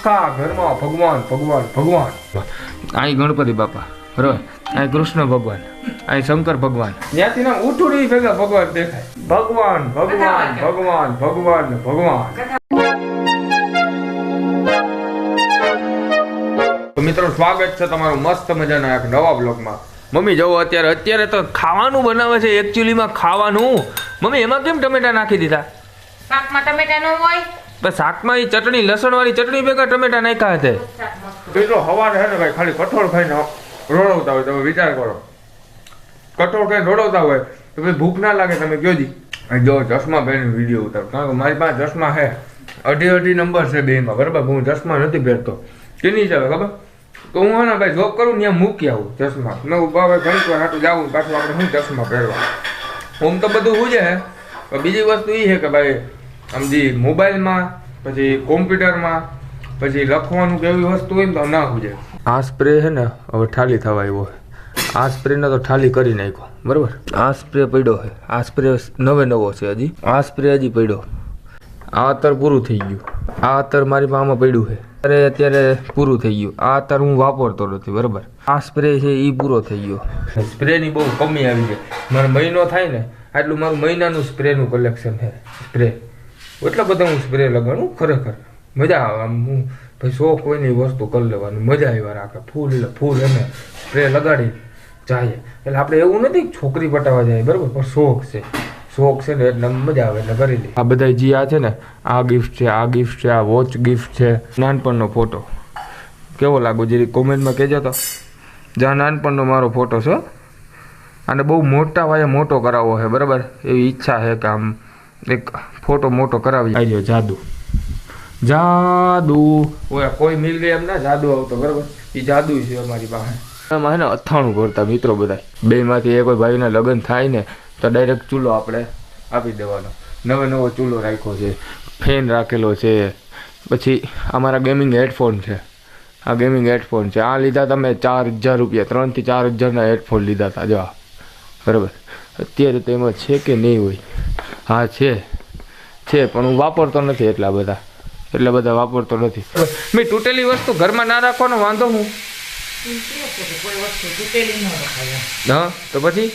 આખા ઘરમાં ભગવાન ભગવાન ભગવાન. અહીં ગણપતિ બાપા બરોબર અહીં કૃષ્ણ ભગવાન અહીં શંકર ભગવાન. જ્યાંથી ના ઉઠુડી ભેગા ભગવાન દેખાય. ભગવાન ભગવાન ભગવાન ભગવાન ભગવાન. મિત્રો સ્વાગત છે તમારું મસ્ત મજાના એક નવા બ્લોગમાં મમ્મી જવો અત્યારે અત્યારે તો ખાવાનું બનાવે છે એકચ્યુઅલીમાં ખાવાનું. મમ્મી એમાં કેમ ટમેટા નાખી દીધા? શાકમાં ટમેટા ન હોય? બસ શાકમાં એ ચટણી, લસણવાળી ચટણી ભેગા ટમેટા નાખ્યા હતા શાક તો હવારે છે ને ભાઈ, ખાલી કઠોળ ખાઈને રોડવતા હોય, તમે વિચાર કરો. કઠોળ ખાઈને રોડવતા હોય, તો ભાઈ ભૂખ ના લાગે, તમે કયો જી જો ચશ્મા પહેરીને વીડિયો ઉતાર. કારણ કે મારી પાસે ચશ્મા છે. અઢી અઢી નંબર છે બેમાં, બરાબર? હું ચશ્મા નથી પહેરતો. કેની હિસાબે ખબર? તો હું હા ભાઈ જોબ કરું ત્યાં મૂકી આવું ચશ્મા. મેં ઊભા ભાઈ ઘણી વાર, હાટું જાવું પાછું આપણે હું ચશ્મા પહેરવા? હું તો બધું હું. છે પણ બીજી વસ્તુ એ છે કે ભાઈ સમજી મોબાઈલમાં પછી કોમ્પ્યુટરમાં પછી લખવાનું કે એવી વસ્તુ હોય ને તો ના હુજે. આ સ્પ્રે છે ને હવે ઠાલી થવા આવ્યો છે આ સ્પ્રેને તો ઠાલી કરી નાખ્યો બરાબર? આ સ્પ્રે પડ્યો છે આ સ્પ્રે નવે નવો છે હજી. આ સ્પ્રે હજી પડ્યો. આ અત્યારે પૂરું થઈ ગયું. આ અત્યારે મારી પામાં પડ્યું છે અરે અત્યારે પૂરું થઈ ગયું. આ અત્યારે હું વાપરતો નથી બરાબર? આ સ્પ્રે છે એ પૂરો થઈ ગયો. સ્પ્રેની બહુ કમી આવી છે મારે મહિનો થાય ને આટલું મારું મહિનાનું સ્પ્રેનું કલેક્શન છે સ્પ્રે એટલા બધા હું સ્પ્રે લગાડું, ખરેખર. મજા આવે આમ હું, ભાઈ શોખ હોય ને એ વસ્તુ કરી લેવાની. મજા આવી રાખે ફૂલ એટલે ફૂલ એને સ્પ્રે લગાડી જાય એટલે આપણે એવું નથી છોકરી પટાવા જાય, બરાબર? પણ શોખ છે. શોખ છે ને એટલે મજા આવે એટલે કરી લે આ બધા જે આ છે ને, આ ગિફ્ટ છે, આ ગિફ્ટ છે, આ વોચ ગિફ્ટ છે. નાનપણનો ફોટો કેવો લાગુ જે કોમેન્ટમાં કહેજો તો. જ્યાં નાનપણનો મારો ફોટો છે અને બહુ મોટા વાયે મોટો કરાવવો છે, બરાબર? એવી ઈચ્છા છે કે આમ એક ફોટો મોટો કરાવી આવ્યો જાદુ. જાદુ. ઓય કોઈ મિલ ગઈ એમ ના જાદુ આવતો બરાબર? એ જાદુ છે અમારી પાસે. એમાં ને અથાણું ભરતા મિત્રો બધા બે માંથી એક ભાઈના લગ્ન થાય ને તો ડાયરેક્ટ ચૂલો આપણે આપી દેવાનો. નવો નવો ચૂલો રાખ્યો છે ફેન રાખેલો છે. પછી અમારા ગેમિંગ હેડફોન છે. આ ગેમિંગ હેડફોન છે. આ લીધા તમે ચાર હજાર રૂપિયા ત્રણથી ચાર હજારના હેડફોન લીધા હતા જો. બરાબર? અત્યારે તો એમાં છે કે નહીં હોય? હા છે. છે પણ હું વાપરતો નથી એટલા બધા. એટલા બધા વાપરતો નથી. મેં તૂટેલી વસ્તુ ઘરમાં ના રાખવાનો વાંધો હું. હા તો પછી.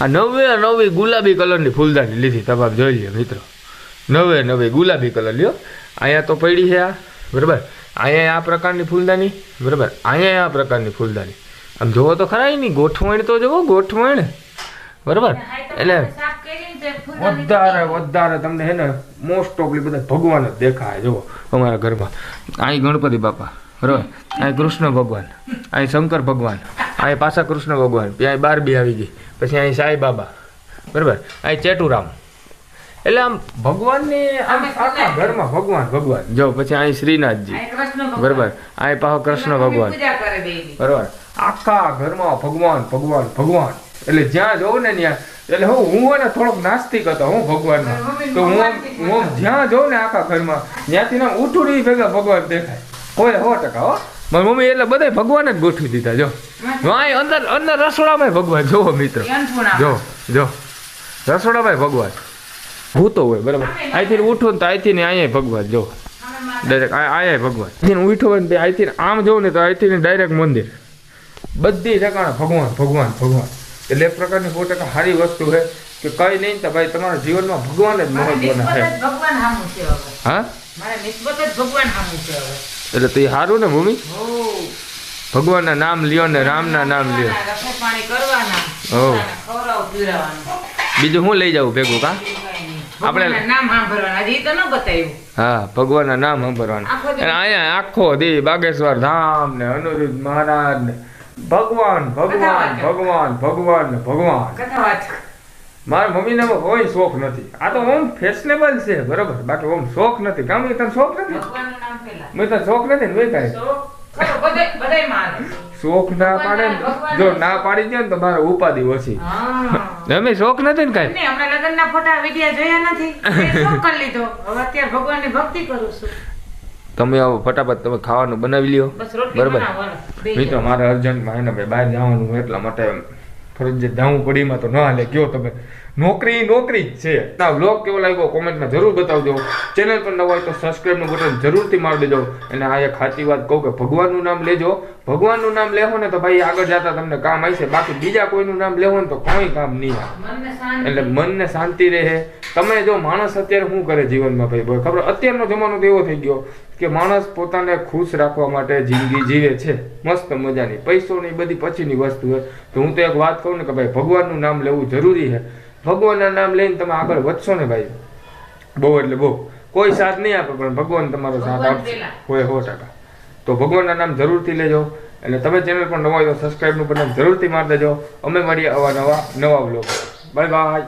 આ નવે નવી ગુલાબી કલરની ફૂલદાની લીધી તમારે જોઈ લે મિત્રો. નવે નવે ગુલાબી કલર લ્યો. અહીંયા તો પડી છે આ બરાબર? અહીંયા આ પ્રકારની ફૂલદાની બરાબર? અહીંયા આ પ્રકારની ફૂલદાની. આમ જોવો તો ખરા એની ગોઠવણ તો જોવો ગોઠવણ. બરાબર? એટલે વધારે વધારે તમને હે ને મોસ્ટ ઓફલી બધા ભગવાન જ દેખાય જુઓ અમારા ઘરમાં. અહીં ગણપતિ બાપા બરોબર? અહીં કૃષ્ણ ભગવાન અહીં શંકર ભગવાન અહીં પાછા કૃષ્ણ ભગવાન અહીં બારબી આવી ગઈ પછી અહીં સાંઈ બાબા બરાબર? અહીં ચેટુરામ. એટલે આમ ભગવાનની આમ આખા ઘરમાં ભગવાન ભગવાન. જો પછી અહીં શ્રીનાથજી આ. બરાબર? અહીં પાછો કૃષ્ણ ભગવાન. બરાબર? આખા ઘરમાં ભગવાન ભગવાન ભગવાન. એટલે જ્યાં જવું ને ત્યાં એટલે હું હું એને થોડોક નાસ્તિક હતો હું ભગવાનમાં તો હું આમ- હું જ્યાં જોઉં ને આખા ઘરમાં ત્યાંથી ને ઉઠુડી ભેગા ભગવાન દેખાય. કોઈ સો ટકા હો. મારી મમ્મી એટલે બધા ભગવાન જ ગોઠવી દીધા જો. વાય અંદર અંદર રસોડામાં ભગવાન જોવો મિત્ર. જો જો. રસોડામાં ભગવાન. ભૂતો હોય બરાબર. અહીંથી ઉઠો ને તો અહીંથી ને અહીંયા ભગવાન જો ડાયરેક્ટ આયા ભગવાન. અહીંથી ઉઠો હોય ને અહીંથી આમ જોઉં ને તો અહીંથી ડાયરેક્ટ મંદિર. બધી ઠેકાણે ભગવાન ભગવાન ભગવાન. એટલે એક પ્રકારની સો ટકા સારી વસ્તુ છે કે કઈ નહીં તો ભાઈ તમારા જીવનમાં ભગવાન જ મહત્વના છે. હા. એટલે તો એ સારું ને ભૂમિ. ભગવાનના નામ લ્યો ને રામના નામ લ્યો. બીજું હું લઈ જાઉં ભેગું કા. આપણે- નામ સાંભળવાના. હા ભગવાનના નામ સાંભળવાનું અને અહીંયા આખો દી બાગેશ્વર ધામ ને અનુરુદ્ધ મહારાજ ને ભગવાન ભગવાન ભગવાન ભગવાન ભગવાન. મારા મમ્મીને કોઈ શોખ નથી. આ તો ઓમ ફેશનેબલ છે બરોબર. બાકી ઓમ શોખ નથી. કામ એ તને શોખ નથી? મેં તને શોખ નથી ને મેં કાંઈ? શોખ? ના પાડે જો ના પાડી દે ને તો મારે ઉપાધિ ઓછી. અમે શોખ નથી ને કાંઈ? હમણાં લગ્નના ફોટા વિડિયા જોયા નથી. શોખ કરી લીધો. હવે અત્યારે ભગવાનની ભક્તિ કરું છું. તમે આવો ફટાફટ તમે ખાવાનું બનાવી લ્યો. બરાબર? મિત્રો મારે અર્જન્ટમાં એને ભાઈ બહાર જવાનું એટલા માટે ફરજિયાત જવું પડીમાં તો ન હાલે. કયો તમે નોકરી નોકરી જ છે. ના બ્લોગ કેવો લાગ્યો? કોમેન્ટમાં જરૂર બતાવજો. ચેનલ પર નવા હોય તો સબસ્ક્રાઈબનું બટન જરૂરથી મારી દેજો. અને આ એક સાચી વાત કહું કે ભગવાનનું નામ લેજો. ભગવાનનું નામ લેવો ને તો ભાઈ આગળ જતા તમને કામ આવશે. બાકી બીજા કોઈનું નામ લેવો ને તો કોઈ કામ નહીં આવે. એટલે મનને શાંતિ રહે. તમે જો માણસ અત્યારે શું કરે જીવનમાં ભાઈ? ખબર? અત્યારનો જમાનો તો એવો થઈ ગયો કે માણસ પોતાને ખુશ રાખવા માટે જિંદગી જીવે છે. મસ્ત મજાની. પૈસોની બધી પછીની વસ્તુ હોય. તો હું તો એક વાત કહું ને કે ભાઈ ભગવાનનું નામ લેવું જરૂરી છે. ભગવાનના નામ લઈને તમે આગળ વધશો ને ભાઈ? બહુ એટલે બહુ. કોઈ સાથ નહીં આપે પણ ભગવાન તમારો સાથ આપશે. હોય સો ટકા. તો ભગવાનના નામ જરૂરથી લેજો. એટલે તમે ચેનલ પર નવા હોય તો સબસ્ક્રાઈબનું બટન જરૂરથી મારી દેજો. અમે મળીએ આવા નવા નવા બ્લોગ બાય બાય.